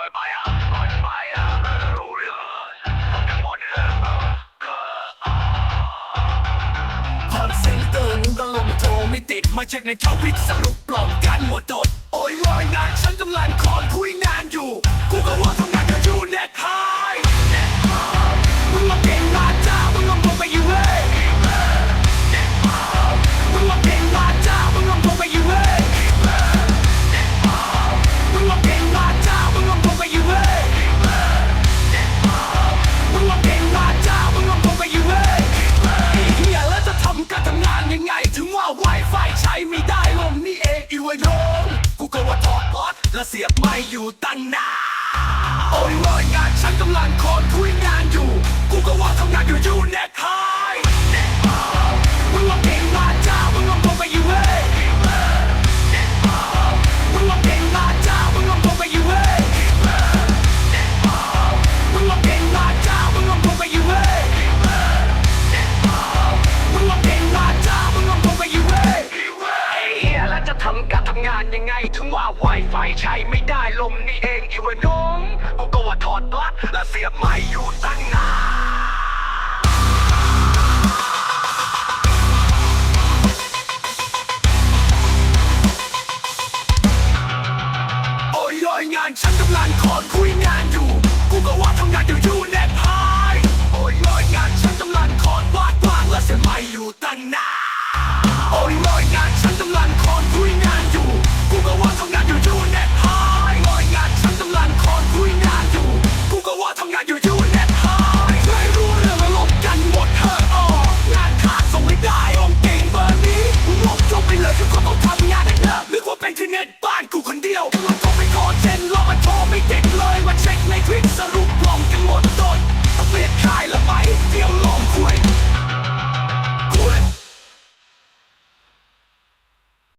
ไปไปอะไปไปอะรู้เรื่องทั้งหมดเออเออคอนเซ็นเตอร์นึงก็ลงโทรไม่ติดมาเช็คในทวิตสรุปปลอมกันหมดโดดโอ้ยรอยงานฉันกำลังคอนคุย ไม่ได้ลมนี่เองอีเวนโงกูก็ว่าถอดพอดและเสียบไม่อยู่ตั้งนานโอ้ยรอยงานฉันกำลังคอนคุยงาน งานยังไงถึงว่า Wi-Fi ใช้ไม่ได้ลมนี่เองอีวะน้องกูก็ว่าถอดปลั๊กและเสียไม่อยู่ตั้งนานโอ๊ยงานฉันกำลังขอคุยงานอยู่ กูก็ว่าทำงานอยู่อยู่แน่พายโอ้ยลอยงานฉันกำลังขอวาดวางและเสียไม่อยู่ตั้งนานโอ้ยลอยงานฉันกำลังขอ